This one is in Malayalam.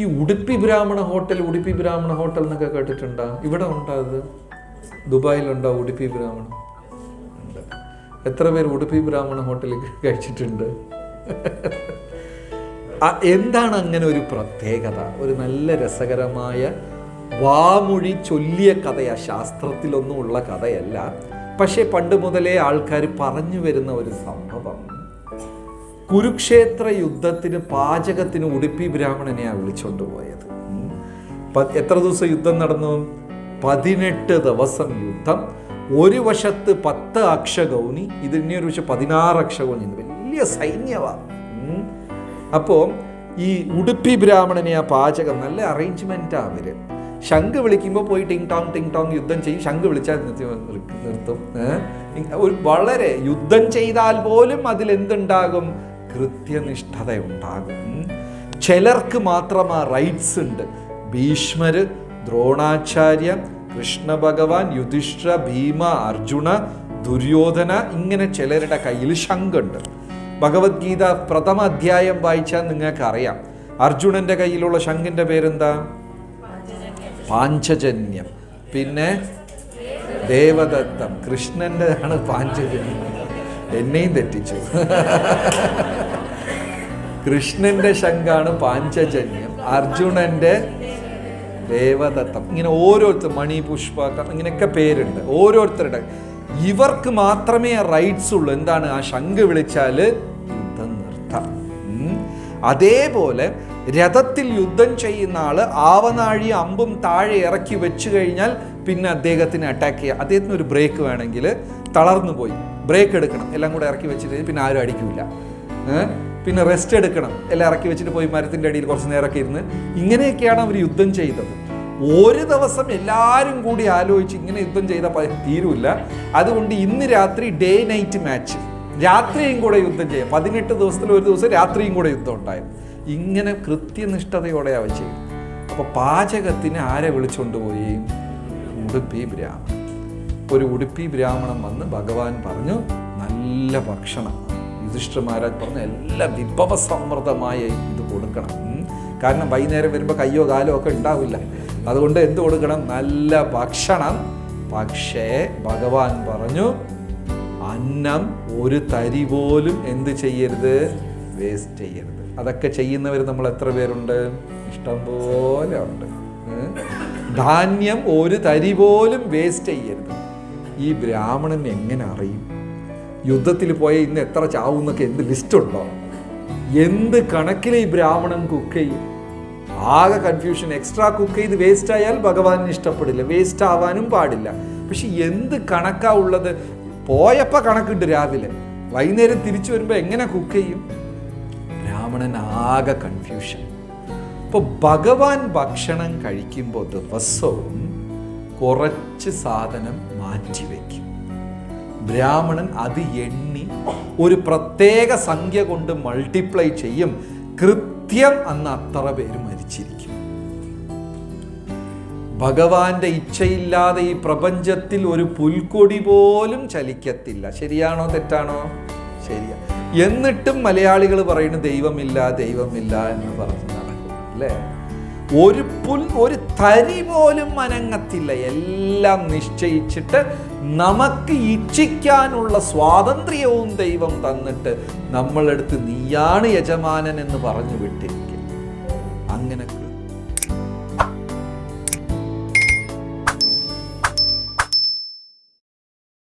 ഈ ഉടുപ്പി ബ്രാഹ്മണ ഹോട്ടൽ ഉടുപ്പി ബ്രാഹ്മണ ഹോട്ടൽ എന്നൊക്കെ കേട്ടിട്ടുണ്ടോ? ഇവിടെ ഉണ്ടോ അത് ദുബായിലുണ്ടോ ഉടുപ്പി ബ്രാഹ്മണ? എത്ര പേർ ഉടുപ്പി ബ്രാഹ്മണ ഹോട്ടലിൽ കഴിച്ചിട്ടുണ്ട്? എന്താണ് അങ്ങനെ ഒരു പ്രത്യേകത? ഒരു നല്ല രസകരമായ വാമൊഴി ചൊല്ലിയ കഥയാ. ശാസ്ത്രത്തിലൊന്നും ഉള്ള കഥയല്ല. പക്ഷേ പണ്ട് മുതലേ ആൾക്കാർ പറഞ്ഞു വരുന്ന ഒരു സംഭവം. കുരുക്ഷേത്ര യുദ്ധത്തിന് പാചകത്തിന് ഉടുപ്പി ബ്രാഹ്മണനെയാണ് വിളിച്ചോണ്ട് പോയത്. എത്ര ദിവസം യുദ്ധം നടന്നു? പതിനെട്ട് ദിവസം യുദ്ധം. ഒരു വശത്ത് പത്ത് അക്ഷഗൗനി ഇതിനെ ഒരു വശം പതിനാറ് അക്ഷഗൗനി വലിയ സൈന്യമാണ് അപ്പോ അപ്പോൾ ഈ ഉടുപ്പി ബ്രാഹ്മണനെ ആ പാചകം നല്ല അറേഞ്ച്മെന്റാ അവർ. ശംഖ് വിളിക്കുമ്പോൾ പോയി ടിങ് ടോങ് ടിങ് ടോങ് യുദ്ധം ചെയ്യും. ശംഖ് വിളിച്ചാൽ നിർത്തി നിർത്തും ഒരു വളരെ യുദ്ധം ചെയ്താൽ പോലും അതിൽ എന്തുണ്ടാകും കൃത്യനിഷ്ഠത ഉണ്ടാകും ചിലർക്ക് മാത്രം ആ റൈറ്റ്സ് ഉണ്ട്. ഭീഷ്മര് ദ്രോണാചാര്യ കൃഷ്ണ ഭഗവാൻ യുധിഷ്ഠ ഭീമ അർജുന ദുര്യോധന ഇങ്ങനെ ചിലരുടെ കയ്യിൽ ശങ്കുണ്ട്. ഭഗവത്ഗീത പ്രഥമ അധ്യായം വായിച്ചാൽ നിങ്ങൾക്ക് അറിയാം കയ്യിലുള്ള ശങ്കിന്റെ പേരെന്താ? പാഞ്ചജന്യം. പിന്നെ ദേവദത്തം. കൃഷ്ണന്റെ ആണ് പാഞ്ചജന്യം. എന്നെയും തെറ്റിച്ചു. കൃഷ്ണന്റെ ശങ്കാണ് പാഞ്ചജന്യം അർജുനന്റെ ദേവദത്തം. ഇങ്ങനെ ഓരോരുത്തർ മണിപുഷ്പകം ഇങ്ങനെയൊക്കെ പേരുണ്ട്. ഓരോരുത്തരുടെ. ഇവർക്ക് മാത്രമേ റൈറ്റ്സ് ഉള്ളൂ. എന്താണ്? ആ ശംഖ് വിളിച്ചാൽ യുദ്ധം നിർത്താം. അതേപോലെ രഥത്തിൽ യുദ്ധം ചെയ്യുന്ന ആൾ ആവനാഴി അമ്പും താഴെ ഇറക്കി വെച്ചു കഴിഞ്ഞാൽ പിന്നെ അദ്ദേഹത്തിന് അറ്റാക്ക് ചെയ്യുക. അദ്ദേഹത്തിന് ഒരു ബ്രേക്ക് വേണമെങ്കിൽ തളർന്നു പോയി. ബ്രേക്ക് എടുക്കണം. എല്ലാം കൂടെ ഇറക്കി വെച്ചിട്ട് പിന്നെ ആരും അടിക്കില്ല പിന്നെ റെസ്റ്റ് എടുക്കണം. എല്ലാം ഇറക്കി വെച്ചിട്ട് പോയി മരത്തിന്റെ അടിയിൽ കുറച്ച് നേരമൊക്കെ ഇരുന്ന്. ഇങ്ങനെയൊക്കെയാണ് അവർ യുദ്ധം ചെയ്തത്. ഒരു ദിവസം എല്ലാവരും കൂടി ആലോചിച്ച് ഇങ്ങനെ യുദ്ധം ചെയ്ത തീരൂല അതുകൊണ്ട് ഇന്ന് രാത്രി ഡേ നൈറ്റ് മാച്ച് രാത്രിയും കൂടെ യുദ്ധം ചെയ്യാം. പതിനെട്ട് ദിവസത്തിൽ ഒരു ദിവസം രാത്രിയും കൂടെ യുദ്ധം ഉണ്ടായിരുന്നു. ഇങ്ങനെ കൃത്യനിഷ്ഠതയോടെ അവ ചെയ്യും അപ്പോൾ പാചകത്തിന് ആരെ വിളിച്ചുകൊണ്ടുപോയി ഉടുപ്പി ബ്രാഹ്മണൻ ഒരു ഉടുപ്പി ബ്രാഹ്മണൻ വന്ന് ഭഗവാൻ പറഞ്ഞു നല്ല ഭക്ഷണം. യുധിഷ്ഠിരമാരാജ് പറഞ്ഞു എല്ലാ വിഭവസമൃദ്ധമായ ഇത് കൊടുക്കണം. കാരണം വൈകുന്നേരം വരുമ്പോൾ കയ്യോ കാലോ ഒക്കെ ഉണ്ടാവില്ല. അതുകൊണ്ട് എന്ത് കൊടുക്കണം? നല്ല ഭക്ഷണം. പക്ഷേ ഭഗവാൻ പറഞ്ഞു അന്നം ഒരു തരി പോലും എന്ത് ചെയ്യരുത്? വേസ്റ്റ് ചെയ്യരുത്. അതൊക്കെ ചെയ്യുന്നവർ നമ്മൾ എത്ര പേരുണ്ട്? ഇഷ്ടം പോലെ ഉണ്ട്. ധാന്യം ഒരു തരി പോലും വേസ്റ്റ് ചെയ്യരുത്. ഈ ബ്രാഹ്മണൻ എങ്ങനെ അറിയും? യുദ്ധത്തിൽ പോയ ഇന്ന് എത്ര ചാവും എന്നൊക്കെ എന്ത് ലിസ്റ്റ് ഉണ്ടോ? എന്ത് കണക്കിൽ ഈ ബ്രാഹ്മണൻ കുക്ക് ചെയ്യും? ആകെ കൺഫ്യൂഷൻ എക്സ്ട്രാ കുക്ക് ചെയ്ത് വേസ്റ്റ് ആയാൽ ഭഗവാനിന് ഇഷ്ടപ്പെടില്ല. വേസ്റ്റ് ആവാനും പാടില്ല. പക്ഷെ എന്ത് കണക്കാ ഉള്ളത്? പോയപ്പോൾ കണക്കുണ്ട് രാവിലെ. വൈകുന്നേരം തിരിച്ചു വരുമ്പോൾ എങ്ങനെ കുക്ക് ചെയ്യും? ബ്രാഹ്മണൻ ആകെ കൺഫ്യൂഷൻ ഇപ്പോൾ ഭഗവാൻ ഭക്ഷണം കഴിക്കുമ്പോൾ ദിവസവും കുറച്ച് സാധനം മാറ്റിവെക്കും ബ്രാഹ്മണൻ അത് എണ്ണി ഒരു പ്രത്യേക സംഖ്യ കൊണ്ട് മൾട്ടിപ്ലൈ ചെയ്യും. കൃത്യം അന്ന് അത്ര പേര് മരിച്ചിരിക്കും. ഭഗവാന്റെ ഇച്ഛയില്ലാതെ ഈ പ്രപഞ്ചത്തിൽ ഒരു പുൽക്കൊടി പോലും ചലിക്കത്തില്ല. ശരിയാണോ തെറ്റാണോ? ശരിയാ. എന്നിട്ടും മലയാളികൾ പറയുന്നു ദൈവമില്ല ദൈവമില്ല എന്ന് പറഞ്ഞ്. അല്ലേ? ഒരു പുൽ ഒരു തരി പോലും അനങ്ങത്തില്ല. എല്ലാം നിശ്ചയിച്ചിട്ട് നമുക്ക് ഇച്ഛിക്കാനുള്ള സ്വാതന്ത്ര്യവും ദൈവം തന്നിട്ട് നമ്മളെടുത്ത് നീയാണ് യജമാനൻ എന്ന് പറഞ്ഞു വിട്ടിരിക്കും അങ്ങനെ